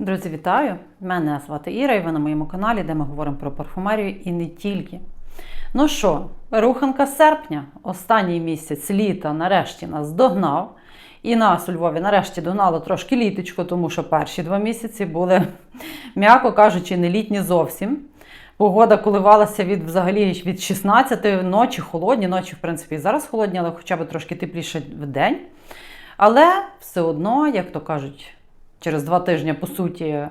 Друзі, вітаю! Мене звати Іра, і ви на моєму каналі, де ми говоримо про парфумерію і не тільки. Ну що, руханка серпня, останній місяць літа нарешті нас догнав. І нас у Львові нарешті догнало трошки літочко, тому що перші два місяці були, м'яко кажучи, не літні зовсім. Погода коливалася від взагалі від 16 ночі, холодні, ночі, в принципі, і зараз холодні, але хоча б трошки тепліше в день. Але все одно, як то кажуть, через два тижні, по суті,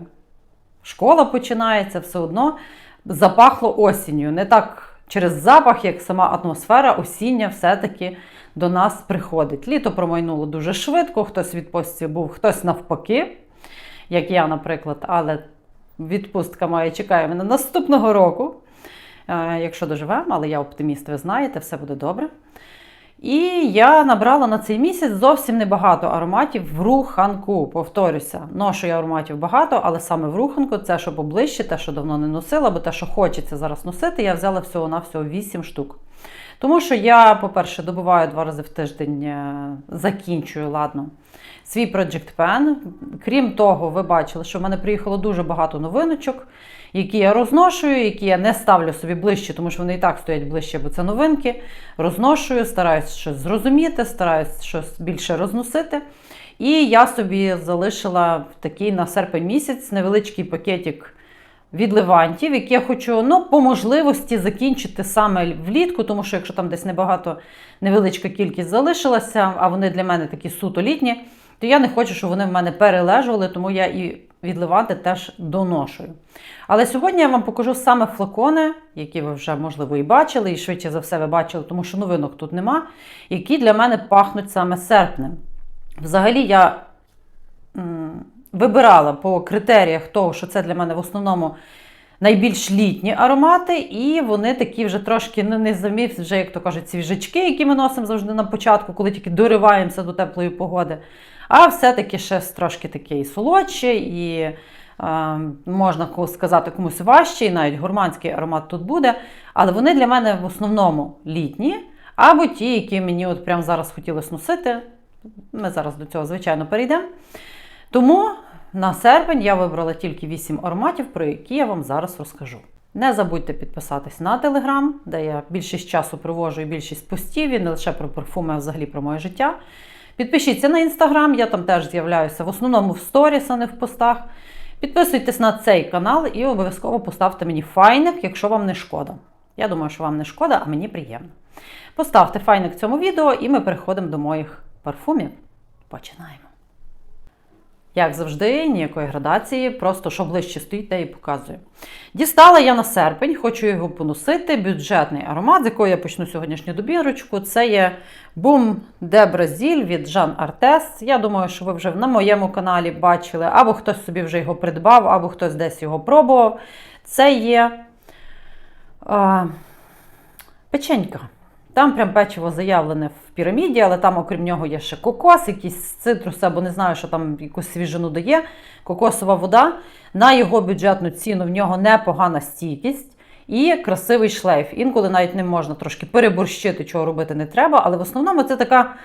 школа починається, все одно запахло осінню. Не так через запах, як сама атмосфера осіння все-таки до нас приходить. Літо промайнуло дуже швидко, хтось в відпустці був, хтось навпаки, як я, наприклад, але відпустка моя чекає мене наступного року. Е, Якщо доживемо, але я оптиміст, ви знаєте, все буде добре. І я набрала на цей місяць зовсім небагато ароматів в руханку. Повторюся, ношу я ароматів багато, але саме в руханку це що поближче, те, що давно не носила, бо те, що хочеться зараз носити, я взяла всього-навсього 8 штук. Тому що я, по-перше, добуваю два рази в тиждень, е, закінчую, ладно, свій Project Pen. Крім того, ви бачили, що в мене приїхало дуже багато новиночок, які я розношую, які я не ставлю собі ближче, тому що вони і так стоять ближче, бо це новинки. Розношую, стараюсь щось зрозуміти, стараюсь щось більше розносити. І я собі залишила такий на серпень місяць невеличкий пакетик від левантів, які я хочу ну, по можливості закінчити саме влітку, тому що якщо там десь небагато невеличка кількість залишилася, а вони для мене такі суто літні, то я не хочу, щоб вони в мене перележували, тому я і від леванти теж доношую. Але сьогодні я вам покажу саме флакони, які ви вже, можливо, і бачили, і швидше за все ви бачили, тому що новинок тут нема, які для мене пахнуть саме серпнем. Взагалі, я вибирала по критеріях того, що це для мене в основному найбільш літні аромати, і вони такі вже трошки ну, не замів, вже, як то кажуть, свіжачки, які ми носимо завжди на початку, коли тільки дориваємося до теплої погоди. А все-таки ще трошки таке і солодше, і е, можна сказати комусь важче, і навіть гурманський аромат тут буде. Але вони для мене в основному літні, або ті, які мені от прямо зараз хотілося носити. Ми зараз до цього, звичайно, перейдемо. Тому на серпень я вибрала тільки 8 ароматів, про які я вам зараз розкажу. Не забудьте підписатись на телеграм, де я більшість часу проводжу і більшість постів, і не лише про парфуми, а взагалі про моє життя. Підпишіться на інстаграм, я там теж з'являюся в основному в сторіс, а не в постах. Підписуйтесь на цей канал і обов'язково поставте мені файник, якщо вам не шкода. Я думаю, що вам не шкода, а мені приємно. Поставте файник цьому відео, і ми переходимо до моїх парфумів. Починаємо. Як завжди, ніякої градації, просто що ближче стоїть, те і показую. Дістала я на серпень, хочу його поносити. Бюджетний аромат, з якого я почну сьогоднішню добірочку. Це є Boom de Brazil від Jean Artes. Я думаю, що ви вже на моєму каналі бачили, або хтось собі вже його придбав, або хтось десь його пробував. Це є а, печенька. Там прям печиво заявлене в піраміді, але там, окрім нього, є ще кокос, якісь цитруси, або не знаю, що там якусь свіжину дає. Кокосова вода. На його бюджетну ціну в нього непогана стійкість і красивий шлейф. Інколи навіть не можна трошки переборщити, чого робити не треба. Але в основному це така.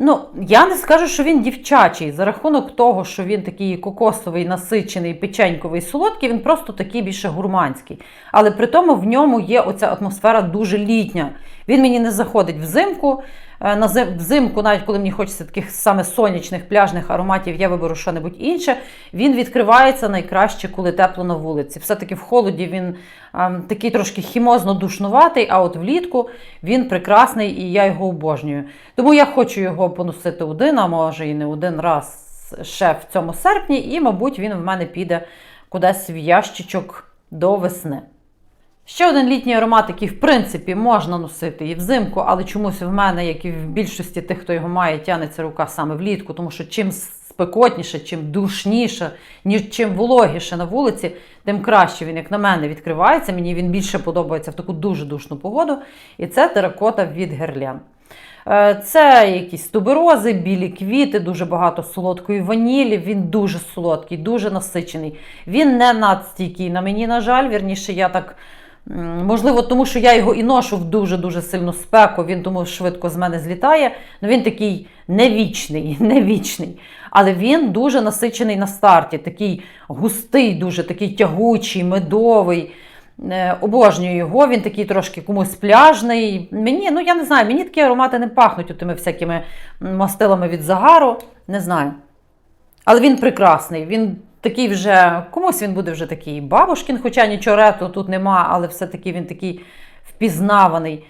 Ну, я не скажу, що він дівчачий. За рахунок того, що він такий кокосовий, насичений, печеньковий, солодкий, він просто такий більше гурманський. Але при тому в ньому є оця атмосфера дуже літня. Він мені не заходить взимку. На зим, взимку, навіть коли мені хочеться таких саме сонячних пляжних ароматів, я виберу щось інше. Він відкривається найкраще, коли тепло на вулиці. Все-таки в холоді він а, такий трошки хімозно-душнуватий, а от влітку він прекрасний і я його обожнюю. Тому я хочу його поносити один, а може і не один раз ще в цьому серпні, і, мабуть, він в мене піде кудись в ящичок до весни. Ще один літній аромат, який, в принципі, можна носити і взимку, але чомусь в мене, як і в більшості тих, хто його має, тянеться рука саме влітку, тому що чим спекотніше, чим душніше, ніж чим вологіше на вулиці, тим краще він, як на мене, відкривається. Мені він більше подобається в таку дуже душну погоду. І це теракота від Герлян. Це якісь туберози, білі квіти, дуже багато солодкої ванілі. Він дуже солодкий, дуже насичений. Він не надстійкий на мені, на жаль, вірніше, я так Можливо, тому що я його і ношу в дуже-дуже сильну спеку, він тому швидко з мене злітає. Ну він такий невічний, невічний. Але він дуже насичений на старті, такий густий, дуже такий тягучий, медовий. Е, Обожнюю його, він такий трошки комусь пляжний. Мені, ну я не знаю, мені такі аромати не пахнуть тими всякими мастилами від загару. Не знаю. Але він прекрасний. Він такий вже, комусь він буде вже такий бабушкін, хоча нічого ретро тут нема, але все-таки він такий впізнаваний,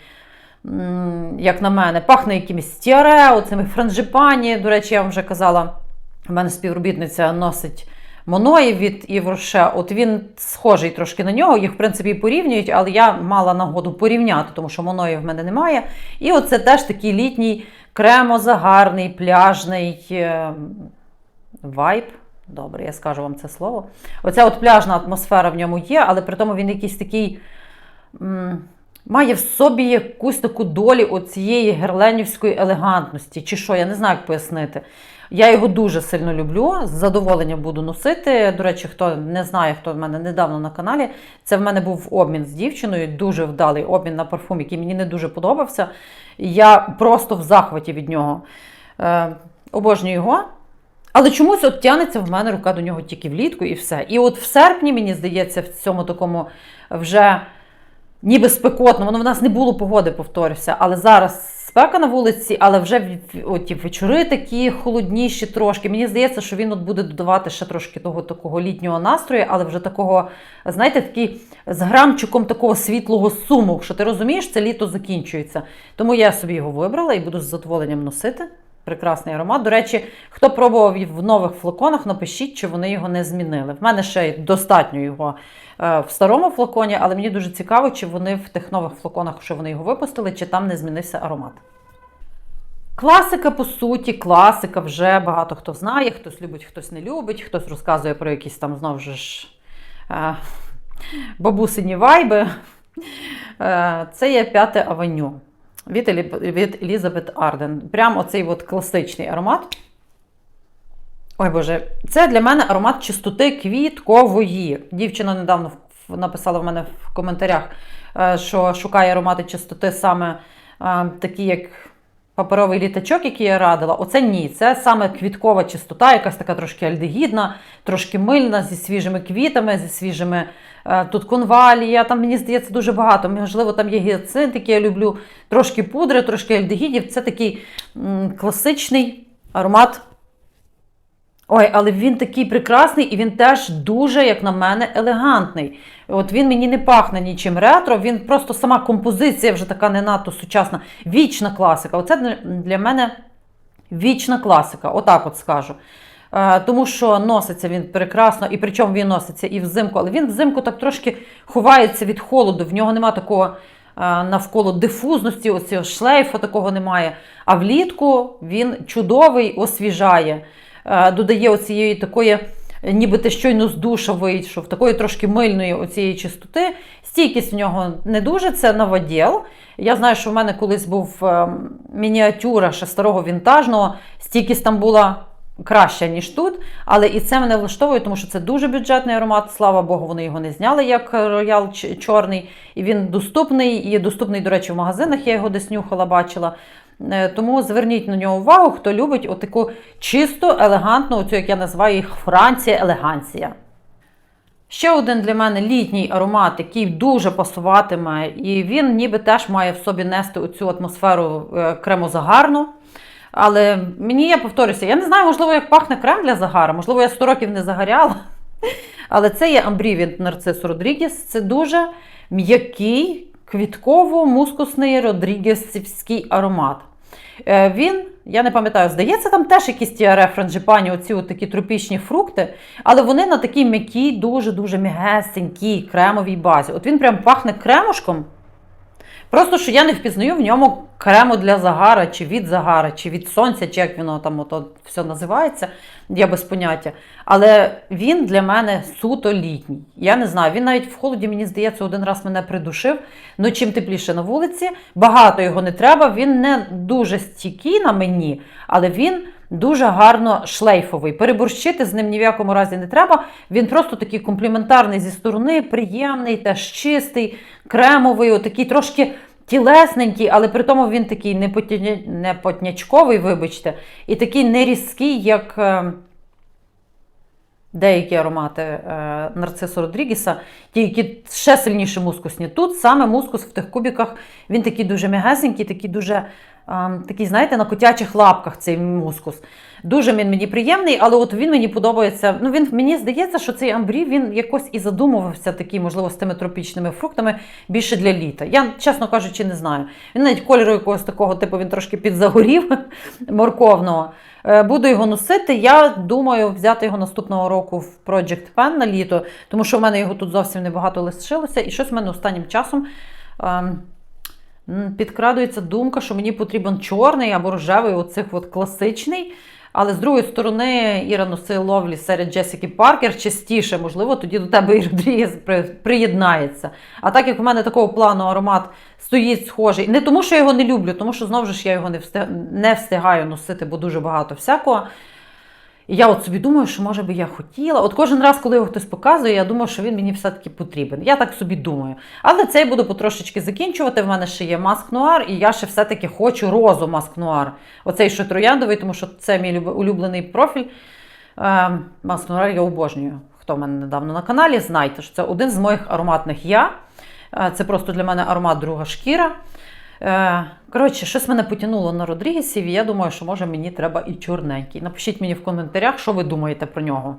як на мене. Пахне якимось тіаре, оцими франжипані. До речі, я вам вже казала, у мене співробітниця носить Моної від Івроше. От він схожий трошки на нього, їх в принципі порівнюють, але я мала нагоду порівняти, тому що Моної в мене немає. І оце теж такий літній кремозагарний, пляжний е, вайб. Добре, я скажу вам це слово. Оця от пляжна атмосфера в ньому є, але при тому він якийсь такий. м, Має в собі якусь таку долі оцієї герленівської елегантності, чи що, я не знаю, як пояснити. Я його дуже сильно люблю, з задоволенням буду носити. До речі, хто не знає, хто в мене недавно на каналі, це в мене був обмін з дівчиною, дуже вдалий обмін на парфум, який мені не дуже подобався. Я просто в захваті від нього. Е, обожнюю його. Але чомусь от тянеться в мене рука до нього тільки влітку і все. І от в серпні, мені здається, в цьому такому вже ніби спекотно, воно в нас не було погоди, повторюся, але зараз спека на вулиці, але вже в- от ті вечори такі холодніші трошки. Мені здається, що він от буде додавати ще трошки того такого літнього настрою, але вже такого, знаєте, такий з грамчиком такого світлого суму, що ти розумієш, це літо закінчується. Тому я собі його вибрала і буду з задоволенням носити. Прекрасний аромат. До речі, хто пробував в нових флаконах, напишіть, чи вони його не змінили. В мене ще достатньо його е, в старому флаконі, але мені дуже цікаво, чи вони в тих нових флаконах, що вони його випустили, чи там не змінився аромат. Класика, по суті, класика вже багато хто знає, хтось любить, хтось не любить, хтось розказує про якісь там знову ж е, бабусині вайби. Е, це є п'яте авеню від, від Елізабет Арден. Прям оцей от класичний аромат. Ой Боже, це для мене аромат чистоти квіткової. Дівчина недавно написала в мене в коментарях, е, що шукає аромати чистоти саме е, такі, як паперовий літачок, який я радила. Оце ні. Це саме квіткова чистота, якась така трошки альдегідна, трошки мильна, зі свіжими квітами, зі свіжими. Е, Тут конвалія, там мені здається дуже багато. Можливо, там є гіацинт, який я люблю, трошки пудри, трошки альдегідів. Це такий м, класичний аромат Ой, але він такий прекрасний і він теж дуже, як на мене, елегантний. От він мені не пахне нічим ретро, він просто сама композиція вже така не надто сучасна. Вічна класика. Оце для- для мене вічна класика, отак от скажу. Е, Тому що носиться він прекрасно, і причому він носиться і взимку, але він взимку так трошки ховається від холоду. В нього нема такого е, навколо дифузності, оцього шлейфу такого немає. А влітку він чудовий, освіжає, е, додає оцієї такої, ніби ти щойно з душа вийшов, такої трошки мильної оцієї чистоти. Стійкість в нього не дуже, це новоділ. Я знаю, що в мене колись був е, мініатюра ще старого вінтажного, стійкість там була краща, ніж тут. Але і це мене влаштовує, тому що це дуже бюджетний аромат. Слава Богу, вони його не зняли як роял чорний. І він доступний, і доступний, до речі, в магазинах. Я його десь нюхала, бачила. Е, Тому зверніть на нього увагу, хто любить отаку чисту, елегантну, оцю, як я називаю їх Франція елеганція. Ще один для мене літній аромат, який дуже пасуватиме, і він ніби теж має в собі нести оцю атмосферу е, кремозагарну. Але мені, я повторюся, я не знаю, можливо, як пахне крем для загара, можливо, я 100 років не загоряла. Але це є амбрі Нарцис Родрігес. Це дуже м'який, квітково-мускусний родрігесівський аромат. Е, Він, я не пам'ятаю, здається, там теж якісь тіаре франжипані, оці такі тропічні фрукти, але вони на такій м'якій, дуже-дуже м'ягесенькій кремовій базі. От він прям пахне кремушком. Просто що я не впізнаю в ньому крему для загара, чи від загара, чи від сонця, чи як воно там ото все називається, я без поняття. Але він для мене суто літній. Я не знаю, він навіть в холоді, мені здається, один раз мене придушив. Ну, чим тепліше на вулиці, багато його не треба, він не дуже стійкий на мені, але він Дуже гарно шлейфовий. Переборщити з ним ні в якому разі не треба. Він просто такий компліментарний зі сторони, приємний, теж чистий, кремовий, отакий трошки тілесненький, але при тому він такий не, потнячковий, вибачте, і такий не різкий, як е, деякі аромати е, нарцису Родрігіса, ті, які ще сильніше мускусні. Тут саме мускус в тих кубіках, він такий дуже м'ягесенький, такий дуже. Такий, знаєте, на котячих лапках цей мускус. Дуже він мені приємний, але от він мені подобається. Ну він мені здається, що цей амбрі він якось і задумувався такий, можливо, з тими тропічними фруктами більше для літа. Я, чесно кажучи, не знаю. Він навіть кольору якогось такого, типу, він трошки підзагорів морковного. Е, Буду його носити. Я думаю взяти його наступного року в Project Pen на літо, тому що в мене його тут зовсім небагато лишилося, і щось в мене останнім часом. Підкрадується думка, що мені потрібен чорний або рожевий, оцих от класичний. Але з другої сторони, Іра носила ловлі серед Джесіки Паркер частіше, можливо, тоді до тебе і Родрігес приєднається. А так як в мене такого плану аромат стоїть схожий, не тому, що я його не люблю, тому що знову ж я його не встигаю носити, бо дуже багато всякого. І я от собі думаю, що може би я хотіла. От кожен раз, коли його хтось показує, я думаю, що він мені все-таки потрібен. Я так собі думаю. Але цей буду потрошечки закінчувати. В мене ще є маск нуар, і я ще все-таки хочу розу маск нуар. Оцей що трояндовий, тому що це мій улюблений профіль. Е, маск нуар я обожнюю. Хто в мене недавно на каналі, знайте, що це один з моїх ароматних я. Е, Це просто для мене аромат друга шкіра. Е, Коротше, щось мене потягнуло на Родрігесів, і я думаю, що може мені треба і чорненький. Напишіть мені в коментарях, що ви думаєте про нього.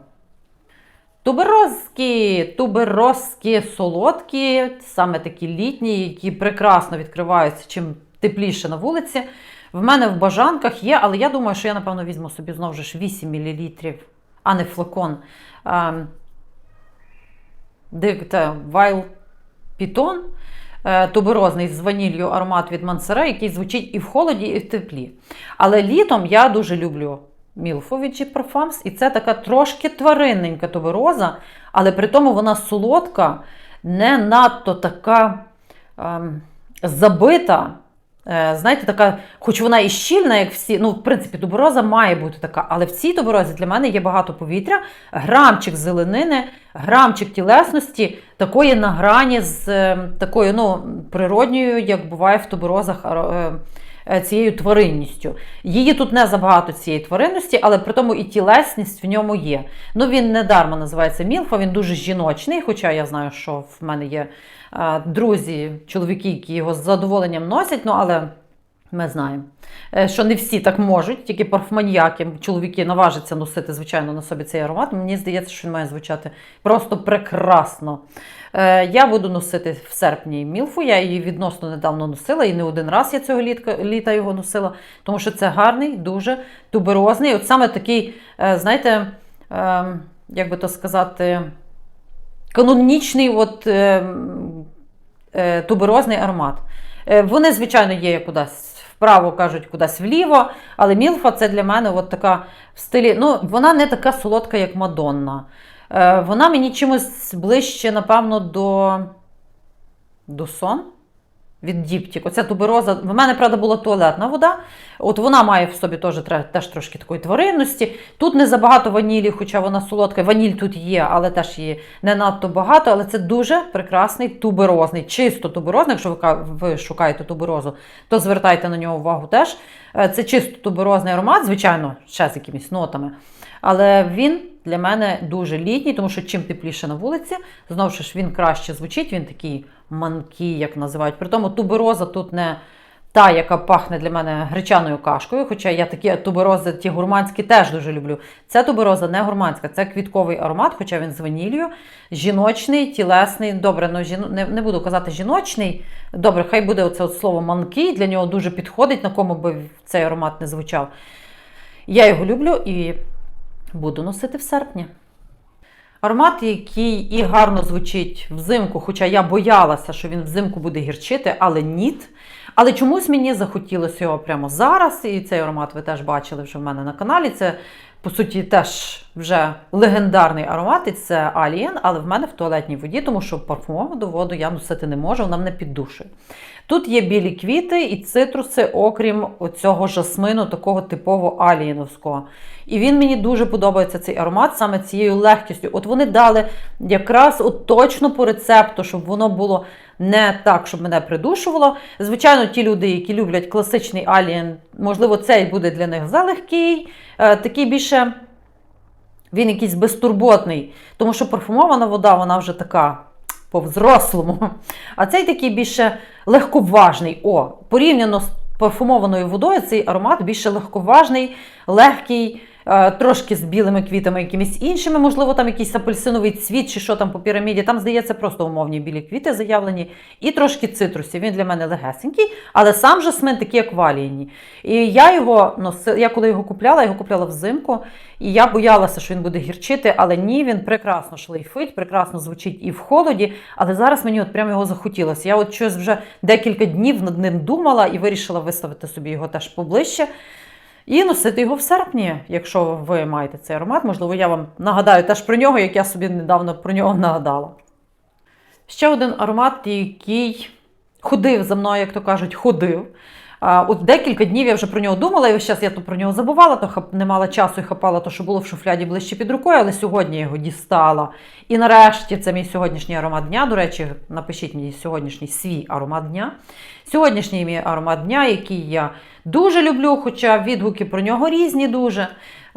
Туберозки, туберозки солодкі, саме такі літні, які прекрасно відкриваються чим тепліше на вулиці. В мене в бажанках є, але я думаю, що я, напевно, візьму собі знову ж 8 мл, а не флакон. Ем, Дик- та, Wild Piton, е, туберозний з ванілью аромат від Мансера, який звучить і в холоді, і в теплі. Але літом я дуже люблю Мілфу Парфамс, і це така трошки тваринненька тубероза, але при тому вона солодка, не надто така ем, забита. Е, Знаєте, така, хоч вона і щільна, як всі, ну, в принципі, добороза має бути така, але в цій доборозі для мене є багато повітря, грамчик зеленини, грамчик тілесності, такої на грані з е, такою ну, природньою, як буває в е, цією тваринністю. Її тут не забагато цієї тваринності, але при тому і тілесність в ньому є. Ну, він не дарма називається Мілфа, він дуже жіночний, хоча я знаю, що в мене є е, друзі, чоловіки, які його з задоволенням носять, ну але. Ми знаємо, е, що не всі так можуть, тільки парфманьяки, чоловіки наважаться носити, звичайно, на собі цей аромат. Мені здається, що він має звучати просто прекрасно. Е, Я буду носити в серпні мілфу. Я її відносно недавно носила, і не один раз я цього літа його носила, тому що це гарний, дуже туберозний. От саме такий, е, знаєте, е, як би то сказати, канонічний от, е, е, туберозний аромат. Вони, звичайно, є кудись вправо, кажуть, кудись вліво, але мілфа це для мене от така в стилі. Ну, вона не така солодка, як Мадонна. Е, Вона мені чимось ближче, напевно, до, до сон. Від діптік. Оця тубероза. В мене, правда, була туалетна вода. От вона має в собі теж, теж трошки такої тваринності. Тут не забагато ванілі, хоча вона солодка. Ваніль тут є, але теж її не надто багато. Але це дуже прекрасний туберозний, чисто туберозний. Якщо ви, шукаєте туберозу, то звертайте на нього увагу теж. Е, Це чисто туберозний аромат, звичайно, ще з якимись нотами. Але він для мене дуже літній, тому що чим тепліше на вулиці, знову ж він краще звучить, він такий манкий, як називають. При тому тубероза тут не та, яка пахне для мене гречаною кашкою, хоча я такі туберози, ті гурманські теж дуже люблю. Ця тубероза не гурманська, це квітковий аромат, хоча він з ваніллю, жіночний, тілесний. Добре, ну жіно... не, не буду казати жіночний. Добре, хай буде оце от слово манкий, для нього дуже підходить, на кому би цей аромат не звучав. Я його люблю і буду носити в серпні. Аромат, який і гарно звучить взимку, хоча я боялася, що він взимку буде гірчити, але ніт. Але чомусь мені захотілося його прямо зараз. І цей аромат ви теж бачили вже в мене на каналі. Це по суті, теж вже легендарний аромат, і це Alien, але в мене в туалетній воді, тому що парфумовану воду я носити не можу, вона мене піддушує. Тут є білі квіти і цитруси, окрім оцього жасмину, такого типово алієновського. І він мені дуже подобається цей аромат саме цією легкістю. От вони дали якраз от точно по рецепту, щоб воно було не так, щоб мене придушувало. Звичайно, ті люди, які люблять класичний алієн, можливо, цей буде для них залегкий, е, такий більше. Він якийсь безтурботний, тому що парфумована вода, вона вже така по-взрослому. А цей такий більше легковажний. О, порівняно з парфумованою водою, цей аромат більше легковажний, легкий, трошки з білими квітами, якимись іншими, можливо, там якийсь апельсиновий цвіт чи що там по піраміді. Там, здається, просто умовні білі квіти заявлені, і трошки цитрусів. Він для мене легесенький, але сам жасмин такий, як валійні. І я його носила, я коли його купляла, його купляла взимку, і я боялася, що він буде гірчити, але ні, він прекрасно шлейфить, прекрасно звучить і в холоді. Але зараз мені от прямо його захотілося. Я от щось вже декілька днів над ним думала і вирішила виставити собі його теж поближче. І носити його в серпні, якщо ви маєте цей аромат. Можливо, я вам нагадаю теж про нього, як я собі недавно про нього нагадала. Ще один аромат, який ходив за мною, як то кажуть, ходив. От декілька днів я вже про нього думала, і весь час я то про нього забувала, то не мала часу і хапала то, що було в шуфляді ближче під рукою, але сьогодні я його дістала. І нарешті це мій сьогоднішній аромат дня. До речі, напишіть мені сьогоднішній свій аромат дня. Сьогоднішній мій аромат дня, який я дуже люблю, хоча відгуки про нього різні дуже.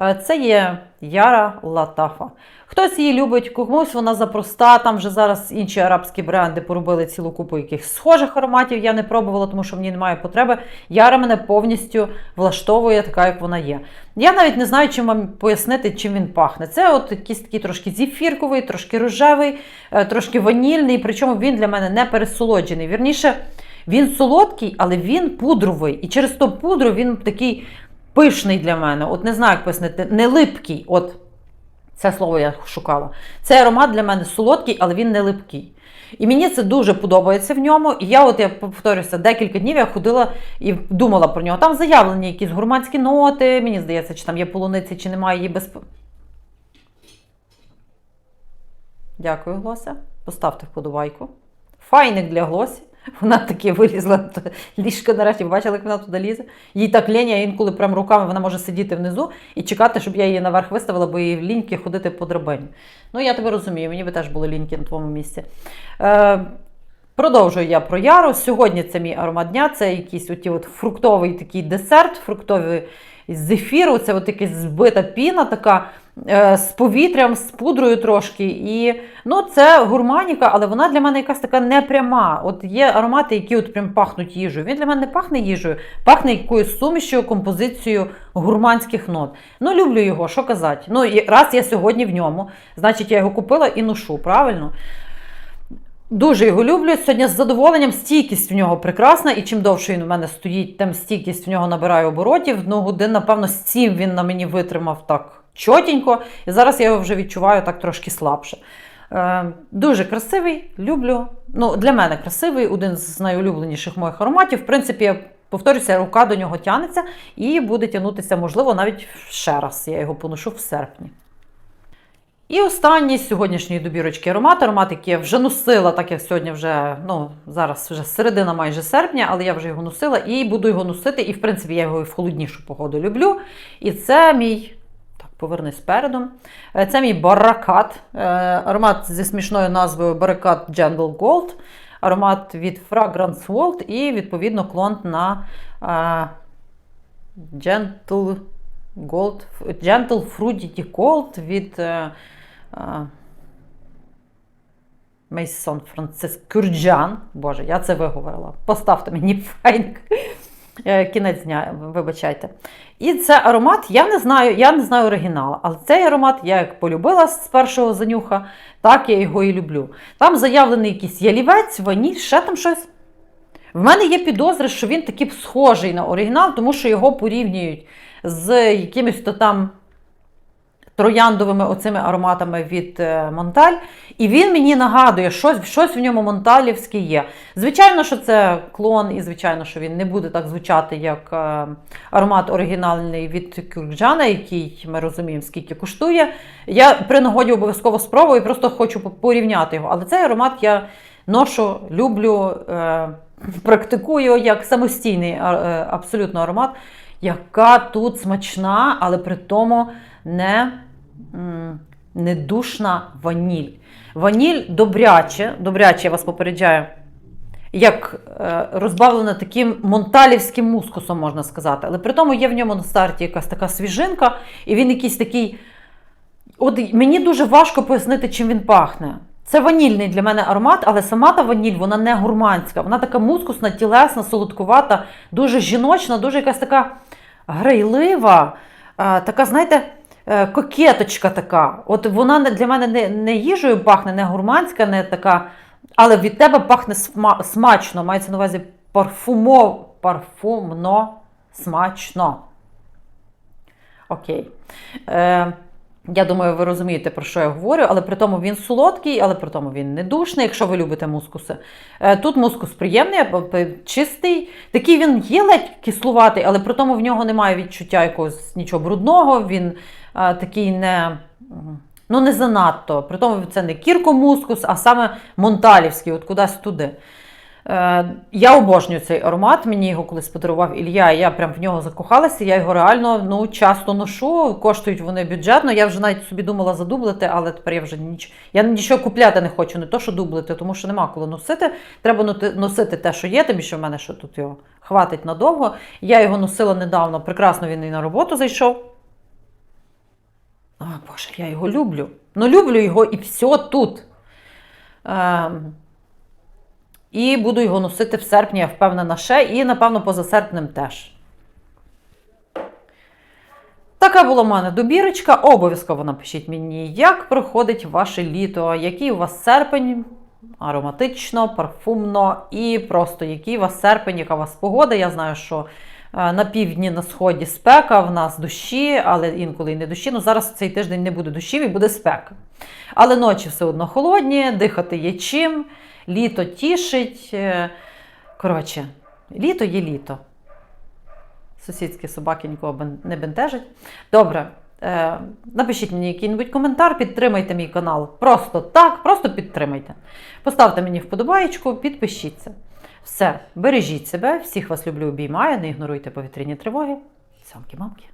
Е, Це є Яра Латафа. Хтось її любить, комусь вона запроста. Там вже зараз інші арабські бренди поробили цілу купу якихось схожих ароматів. Я не пробувала, тому що мені немає потреби. Яра мене повністю влаштовує така, як вона є. Я навіть не знаю, чим вам пояснити, чим він пахне. Це от якийсь такий трошки зефірковий, трошки рожевий, е, трошки ванільний. Причому він для мене не пересолоджений. Вірніше, він солодкий, але він пудровий. І через ту пудру він такий пишний для мене. От не знаю, як пояснити, не липкий. От це слово я шукала. Цей аромат для мене солодкий, але він не липкий. І мені це дуже подобається в ньому. І я, от я повторюся, декілька днів я ходила і думала про нього. Там заявлені якісь гурманські ноти. Мені здається, чи там є полуниці, чи немає її без. Дякую, Глося. Поставте вподобайку. Файник для Глосі. Вона таки вилізла ліжко нарешті. Бачила, як вона туди лізе. Їй так лень, а інколи прям руками вона може сидіти внизу і чекати, щоб я її наверх виставила, бо їй ліньки ходити по драбині. Ну, я тебе розумію, мені би теж були ліньки на твоєму місці. Е, Продовжую я про яру. Сьогодні це мій аромат дня, це якийсь оті от фруктовий такий десерт, фруктовий зефіру, це от якась збита піна, така з повітрям, з пудрою трошки. І ну, це гурманіка, але вона для мене якась така непряма. От є аромати, які от прям пахнуть їжею. Він для мене не пахне їжею, пахне якоюсь сумішю, композицією гурманських нот. Ну, люблю його, що казати. Ну, і раз я сьогодні в ньому, значить я його купила і ношу, правильно? Дуже його люблю. Сьогодні з задоволенням стійкість в нього прекрасна, і чим довше він у мене стоїть, тим стійкість в нього набирає оборотів. Ну, годин, напевно, сім він на мені витримав так чотенько. І зараз я його вже відчуваю так трошки слабше. Е, дуже красивий, люблю. Ну, для мене красивий, один з найулюбленіших моїх ароматів. В принципі, я повторюся, рука до нього тягнеться і буде тягнутися, можливо, навіть ще раз. Я його поношу в серпні. І останній з сьогоднішньої добірочки аромат. Аромат, який я вже носила, так як сьогодні вже, ну, зараз вже середина майже серпня, але я вже його носила і буду його носити. І, в принципі, я його і в холоднішу погоду люблю. І це мій. Повернись передом. Е, Це мій баракат. Е, Аромат зі смішною назвою Баракат Gentle Gold. Аромат від Fragrance World і, відповідно, клон на е, Gentle Gold, Gentle Fruity Gold від Мейсон Франциск Кюрджан. Боже, я це виговорила. Поставте мені файник. Е, Кінець дня, вибачайте. І це аромат, я не знаю, я не знаю оригінала, але цей аромат я як полюбила з першого занюха, так я його і люблю. Там заявлений якийсь ялівець, ваніль, ще там щось. В мене є підозри, що він такий схожий на оригінал, тому що його порівнюють з якимось то там трояндовими оцими ароматами від е, Монталь. І він мені нагадує, щось, щось в ньому монталівське є. Звичайно, що це клон, і звичайно, що він не буде так звучати, як е, аромат оригінальний від Кюрджана, який ми розуміємо, скільки коштує. Я при нагоді обов'язково спробую і просто хочу порівняти його. Але цей аромат я ношу, люблю, е, практикую як самостійний абсолютно аромат, яка тут смачна, але при тому не, м, не душна ваніль. Ваніль добряче, добряче, я вас попереджаю, як е, розбавлена таким монталівським мускусом, можна сказати. Але при тому є в ньому на старті якась така свіжинка, і він якийсь такий. От мені дуже важко пояснити, чим він пахне. Це ванільний для мене аромат, але сама та ваніль, вона не гурманська. Вона така мускусна, тілесна, солодкувата, дуже жіночна, дуже якась така грайлива, е, така, знаєте, кокеточка така. От вона для мене не, не їжею пахне, не гурманська, не така, але від тебе пахне сма- смачно. Мається на увазі парфумо, парфумно смачно. Окей. Е, я думаю, ви розумієте, про що я говорю, але при тому він солодкий, але при тому він не душний, якщо ви любите мускуси. Е, Тут мускус приємний, б- б- чистий. Такий він є ледь кислуватий, але при тому в нього немає відчуття якогось нічого брудного. Він е, такий не. Ну, не занадто. При тому це не кіркомускус, а саме монталівський, от кудись туди. Е, я обожнюю цей аромат. Мені його колись подарував Ілля, я прям в нього закохалася. Я його реально ну, часто ношу. Коштують вони бюджетно. Я вже навіть собі думала задублити, але тепер я вже ніч... я нічого купляти не хочу, не то, що дублити, тому що нема коли носити. Треба носити те, що є, тобі що в мене що тут його хватить надовго. Я його носила недавно, прекрасно він і на роботу зайшов. А, Боже, я його люблю. Ну, люблю його і все тут. Ем, і буду його носити в серпні, я впевнена, ще, і, напевно, поза серпнем теж. Така була в мене добірочка. Обов'язково напишіть мені, як проходить ваше літо, який у вас серпень, ароматично, парфумно, і просто який у вас серпень, яка у вас погода. Я знаю, що на півдні на сході спека, в нас дощі, але інколи і не дощі. Ну зараз цей тиждень не буде дощів і буде спека. Але ночі все одно холодні, дихати є чим, літо тішить. Е, Коротше, літо є літо. Сусідські собаки нікого не бентежать. Добре. Е, напишіть мені який-небудь коментар, підтримайте мій канал. Просто так, просто підтримайте. Поставте мені вподобаєчку, підпишіться. Все, бережіть себе, всіх вас люблю, обіймаю, не ігноруйте повітряні тривоги. Самки-мамки.